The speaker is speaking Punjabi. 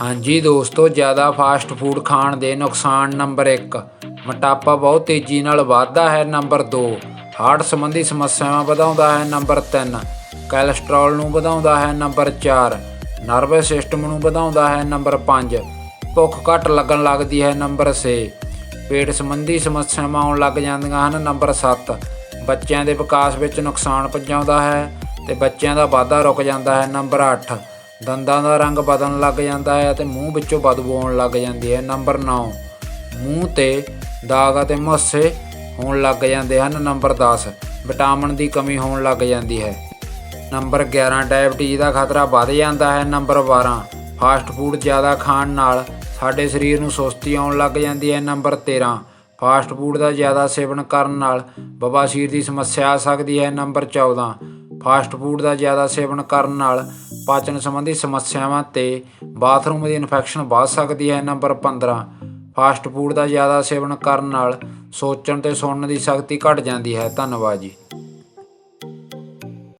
ਹਾਂਜੀ ਦੋਸਤੋ, ਜ਼ਿਆਦਾ ਫਾਸਟ ਫੂਡ ਖਾਣ ਦੇ ਨੁਕਸਾਨ ਨੰਬਰ 1 ਮੋਟਾਪਾ ਬਹੁਤ ਤੇਜ਼ੀ ਨਾਲ ਵੱਧਦਾ ਹੈ ਨੰਬਰ 2 ਹਾਰਟ ਸੰਬੰਧੀ ਸਮੱਸਿਆਵਾਂ ਵਧਾਉਂਦਾ ਹੈ ਨੰਬਰ 3 ਕੋਲੇਸਟ੍ਰੋਲ ਨੂੰ ਵਧਾਉਂਦਾ ਹੈ ਨੰਬਰ 4 ਨਰਵਸ ਸਿਸਟਮ ਨੂੰ ਵਧਾਉਂਦਾ ਹੈ ਨੰਬਰ 5 ਭੁੱਖ ਘੱਟ ਲੱਗਣ ਲੱਗਦੀ ਹੈ ਨੰਬਰ 6 ਪੇਟ ਸੰਬੰਧੀ ਸਮੱਸਿਆਵਾਂ ਆਉਣ ਲੱਗ ਜਾਂਦੀਆਂ ਹਨ ਨੰਬਰ 7 ਬੱਚਿਆਂ ਦੇ ਵਿਕਾਸ ਵਿੱਚ ਨੁਕਸਾਨ ਪਹੁੰਚਾਉਂਦਾ ਹੈ ਤੇ ਬੱਚਿਆਂ ਦਾ ਵਾਧਾ ਰੁਕ ਜਾਂਦਾ ਹੈ ਨੰਬਰ 8 ਦੰਦਾਂ ਦਾ ਰੰਗ ਬਦਲਣ ਲੱਗ ਜਾਂਦਾ ਹੈ ਅਤੇ ਮੂੰਹ ਵਿੱਚੋਂ ਬਦਬੂ ਆਉਣ ਲੱਗ ਜਾਂਦੀ ਹੈ। ਨੰਬਰ 9 ਮੂੰਹ ਤੇ ਦਾਗ ਅਤੇ ਮੁੱਸੇ ਹੋਣ ਲੱਗ ਜਾਂਦੇ ਹਨ। ਨੰਬਰ 10 ਵਿਟਾਮਿਨ ਦੀ ਕਮੀ ਹੋਣ ਲੱਗ ਜਾਂਦੀ ਹੈ। ਨੰਬਰ 11 ਡਾਇਬਟੀਜ਼ ਦਾ ਖਤਰਾ ਵੱਧ ਜਾਂਦਾ ਹੈ। ਨੰਬਰ 12 ਫਾਸਟ ਫੂਡ ਜ਼ਿਆਦਾ ਖਾਣ ਨਾਲ ਸਾਡੇ ਸਰੀਰ ਨੂੰ ਸੁਸਤੀ ਆਉਣ ਲੱਗ ਜਾਂਦੀ ਹੈ। ਨੰਬਰ 13 ਫਾਸਟ ਫੂਡ ਦਾ ਜ਼ਿਆਦਾ ਸੇਵਨ ਕਰਨ ਨਾਲ ਬਵਾਸੀਰ ਦੀ ਸਮੱਸਿਆ ਆ ਸਕਦੀ ਹੈ। ਨੰਬਰ 14 ਫਾਸਟ ਫੂਡ ਦਾ ਜ਼ਿਆਦਾ ਸੇਵਨ ਕਰਨ ਨਾਲ ਪਾਚਨ ਸੰਬੰਧੀ ਸਮੱਸਿਆਵਾਂ ਤੇ ਬਾਥਰੂਮ ਦੀ ਇਨਫੈਕਸ਼ਨ ਵੱਧ ਸਕਦੀ ਹੈ। ਨੰਬਰ 15 ਫਾਸਟ ਫੂਡ ਦਾ ਜ਼ਿਆਦਾ ਸੇਵਨ ਕਰਨ ਨਾਲ ਸੋਚਣ ਤੇ ਸੁਣਨ ਦੀ ਸ਼ਕਤੀ ਘਟ ਜਾਂਦੀ ਹੈ। ਧੰਨਵਾਦ ਜੀ।